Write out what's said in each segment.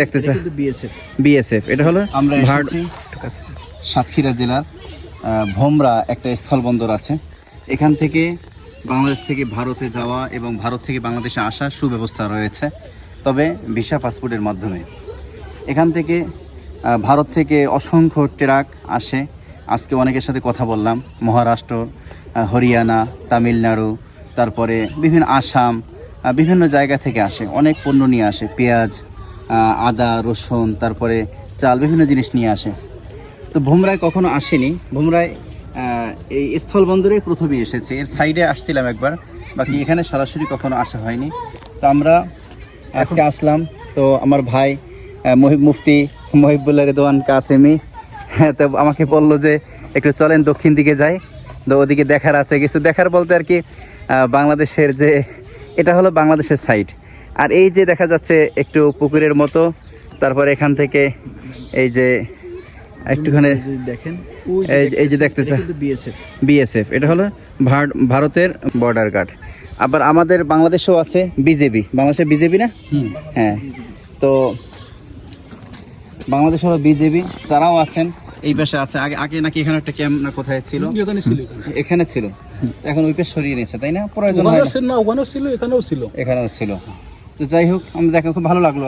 দেখতে চা BSF BSF এটা হলো আমরা সাতক্ষীরা জেলার ভোমরা একটা স্থলবন্দর আছে। এখান থেকে বাংলাদেশ থেকে ভারতে যাওয়া এবং ভারত থেকে বাংলাদেশে আসার সুব্যবস্থা রয়েছে তবে ভিসা পাসপোর্টের মাধ্যমে। এখান থেকে ভারত থেকে অসংখ্য ট্রাক আসে। আজকে অনেকের সাথে কথা বললাম। মহারাষ্ট্র হরিয়ানা তামিলনাড়ু তারপরে বিভিন্ন আসাম বিভিন্ন জায়গা থেকে আসে। অনেক পণ্য নিয়ে আসে পেঁয়াজ আদা, রসুন, তারপরে চাল, বিভিন্ন জিনিস নিয়ে আসে। তো ভুমরায় কখনো আসেনি। ভুমরায় এই স্থলবন্দরে প্রথমে এসেছে। এর সাইডে আসছিলাম একবার, বাকি এখানে সরাসরি কখনো আসা হয়নি। তো আমরা আজকে আসলাম। তো আমার ভাই মহিব মুফতি, মহিবুল্লাহ রেদওয়ান কাসেমি হ্যাঁ তো আমাকে বলল যে, একটু চলেন দক্ষিণ দিকে যাই। তো ওদিকে দেখার আছে কিছু। দেখার বলতে আর কি বাংলাদেশের যে, এটা হলো বাংলাদেশের সাইড। আর এই যে দেখা যাচ্ছে একটু পুকুরের মতো তারপর এখান থেকে এই যে একটুখানি দেখেন এই- যে দেখতে বিএসএফ এটা হলো ভারতের বর্ডার গার্ড আবার আমাদের বাংলাদেশেও আছে বিজেপি বাংলাদেশে বিজেপি না? হ্যাঁ। তো বাংলাদেশ হলো বিজেপি তারাও আছেন। এই পাশে আছে। আগে আগে নাকি এখানে একটা ক্যাম্প না কোথায় ছিল? এখানে ছিল এখানে। ওই পাশ সরিয়ে নিয়েছে তাই না? প্রয়োজন হয় না ওখানেও ছিল এখানেও ছিল। এখানেও ছিল। তো যাই হোক আমরা দেখে খুব ভালো লাগল।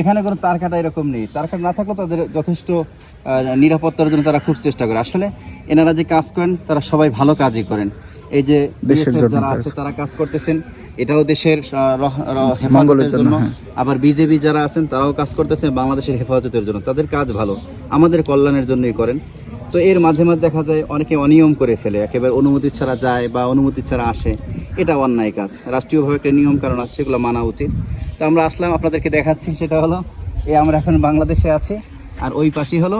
এখানে কোনো তার কাটা এরকম নেই। তার কাটা না থাকলেও তাদের যথেষ্ট নিরাপত্তার জন্য তারা খুব চেষ্টা করে। আসলে এনারা যে কাজ করেন তারা সবাই ভালো কাজই করেন। এই যে দেশের যারা আছে তারা কাজ করতেছেন। এটাও দেশের হেফাজতের জন্য, জন্য। হ্যাঁ। আবার বিজেপি যারা আছেন তারাও কাজ করতেছেন। বাংলাদেশের হেফাজতের জন্য। তাদের কাজ ভালো। আমাদের কল্যাণের জন্যই করেন। তো এর মাঝে মাঝে দেখা যায় অনেকে অনিয়ম করে ফেলে একেবারে অনুমতি ছাড়া যায় বা অনুমতি ছাড়া আসে। এটা অন্যায় কাজ। রাষ্ট্রীয়ভাবে একটা নিয়ম কারণ আছে সেগুলো মানা উচিত। তো আমরা আসলাম আপনাদেরকে দেখাচ্ছি সেটা হলো এই আমরা এখন বাংলাদেশে আছি আর ওই পাশেই হলো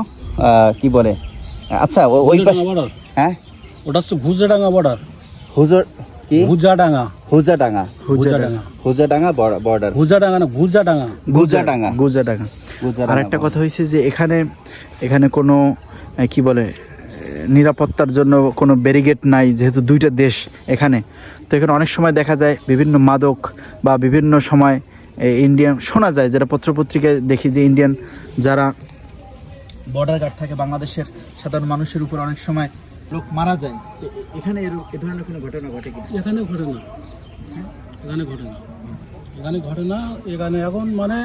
কি বলে? আচ্ছা ওই পাশে হ্যাঁ? ওটা হচ্ছে ভুজাডাঙ্গা বর্ডার হুজুর কি? ভুজাডাঙ্গা। হুজাডাঙ্গা ভুজাডাঙ্গা। হুজাডাঙ্গা বর্ডার ভুজাডাঙ্গা না ভুজাডাঙ্গা। গুজাডাঙ্গা গুজাডাঙ্গা গুজাডাঙ্গা আর একটা কথা হয়েছে যে এখানে এখানে কোনো কি বলে নিরাপত্তার জন্য কোনো ব্যারিগেড নাই যেহেতু দুইটা দেশ এখানে। তো এখানে অনেক সময় দেখা যায় বিভিন্ন মাদক বা বিভিন্ন সময় ইন্ডিয়ান শোনা যায় যারা পত্রপত্রিকায় দেখি যে ইন্ডিয়ান যারা বর্ডার গার্ড থাকে বাংলাদেশের সাধারণ মানুষের উপর অনেক সময় লোক মারা যায়। তো এখানে এ ধরনের কোনো ঘটনা ঘটে কি? এখানে ঘটে না। এখানে ঘটে না। এখানে ঘটে না এখানে এখন মানে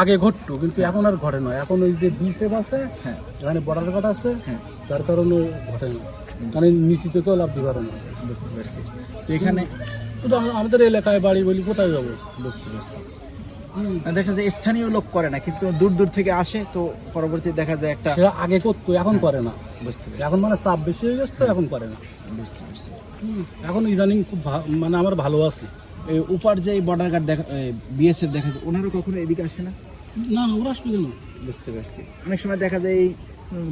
আগে ঘটতো কিন্তু এখন আর ঘটে না। এখন ওই যে বিসেফ আছে হ্যাঁ। এখানে বর্ডার গার্ড আছে হ্যাঁ। যার কারণে ঘটে না। মানে নিচু থেকেও লাভ দিতে পারে না। বুঝতে পারছি। তো এখানে শুধু আমাদের এলাকায় বাড়ি বলি কোথায় যাব? বুঝতে পারছি। দেখা যায় স্থানীয় লোক করে না কিন্তু দূর দূর থেকে আসে তো পরবর্তী দেখা যায় একটা সেটা আগে করতো এখন করে না। বুঝতে পারছি। এখন মানে চাপ বেশি হয়ে গেছে তো এখন করে না। বুঝতে পারছি। এখন ইদানিং খুব মানে আমার ভালো আছে। উপার যে বর্ডার গার্ড দেখা বিএসএফ দেখা যায় ওনারও কখনো এদিকে আসে না? না না ওরা আসবে কেন? বুঝতে পারছি। অনেক সময় দেখা যায় এই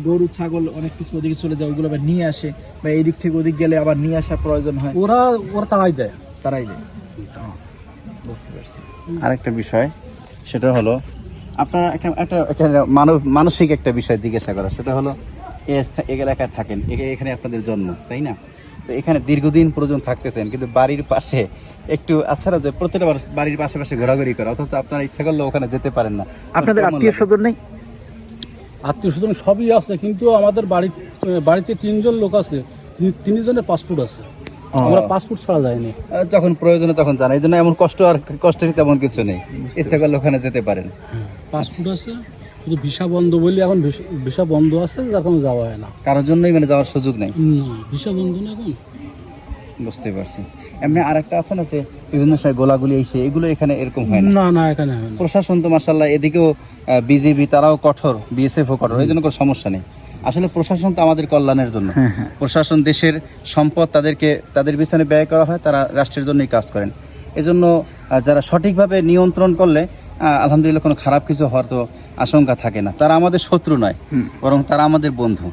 গরু ছাগল অনেক কিছু ওদিকে চলে যায় ওগুলো আবার নিয়ে আসে বা এই দিক থেকে ওদিক গেলে আবার নিয়ে আসার প্রয়োজন হয়। ওরা ওরা তাড়াই দেয়। তারাই দেয়। বুঝতে পারছি। আরেকটা বিষয় সেটা হলো আপনার একটা একটা একটা মানব মানসিক একটা বিষয় জিজ্ঞাসা করা সেটা হলো এই এলাকায় থাকেন এ- এখানে আপনাদের জন্ম তাই না? তো এখানে দীর্ঘদিন পর্যন্ত থাকতেছেন কিন্তু বাড়ির পাশে একটু আচ্ছা যে প্রত্যেকটা বাড়ি- বাড়ির পাশে পাশে ঘোরাঘুরি করা অথচ আপনারা ইচ্ছা করলে ওখানে যেতে পারেন না। আপনাদের আত্মীয় স্বজন নেই? আত্মীয় স্বজন সবই আছে কিন্তু আমাদের বাড়ি বাড়িতে তিনজন লোক আছে তিন- তিনজনের পাসপোর্ট আছে। আমরা পাসপোর্ট ছাড়া যায়নি যখন প্রয়োজনে তখন জানা এই জন্য এমন কষ্ট আর কষ্টের তেমন কিছু নেই। ইচ্ছা করলে ওখানে যেতে পারেন। পাসপোর্ট আছে শুধু ভিসা বন্ধ বলি এখন ভিসা- বন্ধ আছে কোনো যাওয়া হয় না। কারোর জন্যই মানে যাওয়ার সুযোগ নেই? ভিসা বন্ধ না এখন। বুঝতে পারছি। এমনি আরেকটা আছে না যে বিভিন্ন সময় গোলাগুলি এসে এগুলো এখানে এরকম হয় না? না এখানে হয় না। প্রশাসন তো মাসাল্লাহ এদিকেও বিজেপি তারাও কঠোর বিএসএফও কঠোর এই জন্য কোনো সমস্যা নেই। আসলে প্রশাসন তো আমাদের কল্যাণের জন্য। প্রশাসন দেশের সম্পদ তাদেরকে তাদের পিছনে ব্যয় করা হয় তারা রাষ্ট্রের জন্যই কাজ করেন। এজন্য যারা সঠিকভাবে নিয়ন্ত্রণ করলে আলহামদুলিল্লাহ কোনো খারাপ কিছু হওয়ার তো আশঙ্কা থাকে না। তারা আমাদের শত্রু নয় বরং তারা আমাদের বন্ধু।